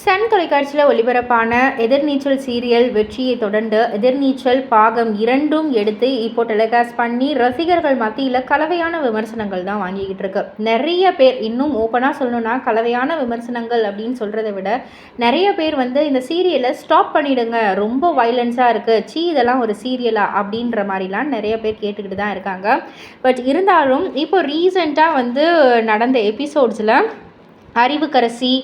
Sun தொலைக்காட்சியில் ஒளிபரப்பான எதிர்நீச்சல் serial வெற்றியை தொடர்ந்து எதிர்நீச்சல் பாகம் இரண்டும் எடுத்து இப்போ டெலிகாஸ்ட் பண்ணி ரசிகர்கள் மத்தியில் கலவையான விமர்சனங்கள் தான் வாங்கிக்கிட்டு இருக்கு. நிறைய பேர் இன்னும் ஓப்பனாக சொல்லணும்னா கலவையான விமர்சனங்கள் அப்படின்னு சொல்கிறத விட நிறைய பேர் வந்து இந்த சீரியலை ஸ்டாப் பண்ணிடுங்க ரொம்ப வைலன்ஸாக இருக்குது சீ இதெல்லாம் ஒரு சீரியலா அப்படின்ற மாதிரிலாம் நிறைய பேர் கேட்டுக்கிட்டு தான் இருக்காங்க. பட் இருந்தாலும் இப்போ ரீசெண்டாக வந்து நடந்த எபிசோட்ஸில் அறிவுக்கரசி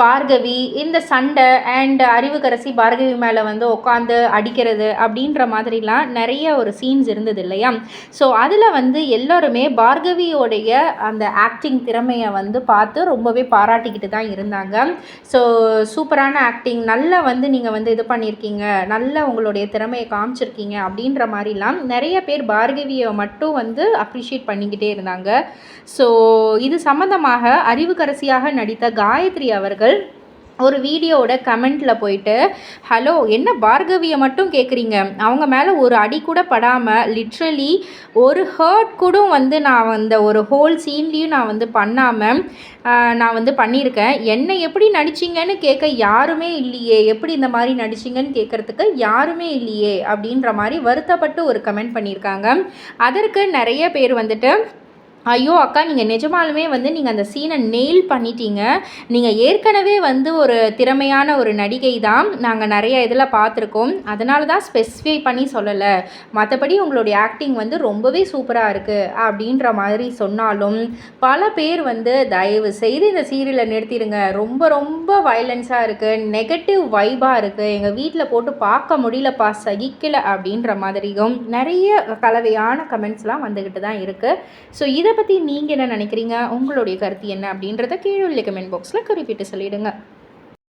பார்கவி இந்த சண்டை அண்ட் அறிவுக்கரசி பார்கவி மேலே வந்து உட்காந்து அடிக்கிறது அப்படின்ற மாதிரிலாம் நிறைய ஒரு சீன்ஸ் இருந்தது இல்லையா? ஸோ அதில் வந்து எல்லோருமே பார்கவியோடைய அந்த ஆக்டிங் திறமையை வந்து பார்த்து ரொம்பவே பாராட்டிக்கிட்டு தான் இருந்தாங்க. ஸோ சூப்பரான ஆக்டிங் நல்லா வந்து நீங்கள் வந்து இது பண்ணியிருக்கீங்க நல்ல உங்களுடைய திறமையை காமிச்சிருக்கீங்க அப்படின்ற மாதிரிலாம் நிறைய பேர் பார்கவியை மட்டும் வந்து அப்ரிஷியேட் பண்ணிக்கிட்டே இருந்தாங்க. ஸோ இது சம்மந்தமாக அறிவுக்கரசியாக நடித்த காயத்ரி அவர்கள் ஒரு வீடியோவோட கமெண்ட்டில் போயிட்டு ஹலோ என்ன பார்கவியை மட்டும் கேட்குறீங்க அவங்க மேலே ஒரு அடி கூட படாமல் லிட்ரலி ஒரு ஹர்ட் கூட வந்து நான் அந்த ஒரு ஹோல் சீன்லேயும் நான் வந்து பண்ணாமல் நான் வந்து பண்ணியிருக்கேன். என்னை எப்படி நடிச்சிங்கன்னு கேட்க யாருமே இல்லையே. எப்படி இந்த மாதிரி நடிச்சிங்கன்னு கேட்குறதுக்கு யாருமே இல்லையே. அப்படின்ற மாதிரி வருத்தப்பட்டு ஒரு கமெண்ட் பண்ணியிருக்காங்க. அதற்கு நிறைய பேர் வந்துட்டு ஐயோ அக்கா நீங்கள் நிஜமாலுமே வந்து நீங்கள் அந்த சீனை நெயில் பண்ணிட்டீங்க. நீங்கள் ஏற்கனவே வந்து ஒரு திறமையான ஒரு நடிகை தான் நாங்கள் நிறைய இதில் பார்த்துருக்கோம். அதனால தான் ஸ்பெசிஃபை பண்ணி சொல்லலை. மற்றபடி உங்களுடைய ஆக்டிங் வந்து ரொம்பவே சூப்பராக இருக்குது அப்படின்ற மாதிரி சொன்னாலும் பல பேர் வந்து தயவு செய்து இந்த சீரியலை நிறுத்திடுங்க. ரொம்ப ரொம்ப வயலன்ஸாக இருக்குது நெகட்டிவ் வைபாக இருக்குது எங்கள் வீட்டில் போட்டு பார்க்க முடியலப்பா சகிக்கலை அப்படின்ற மாதிரியும் நிறைய கலவையான கமெண்ட்ஸ்லாம் வந்துக்கிட்டு தான் இருக்குது ஸோ இதை இதை பற்றி நீங்கள் என்ன நினைக்கிறீங்க? உங்களுடைய கருத்து என்ன அப்படின்றத கீழே உள்ள கமெண்ட் பாக்ஸில் குறிப்பிட்டு சொல்லிவிடுங்க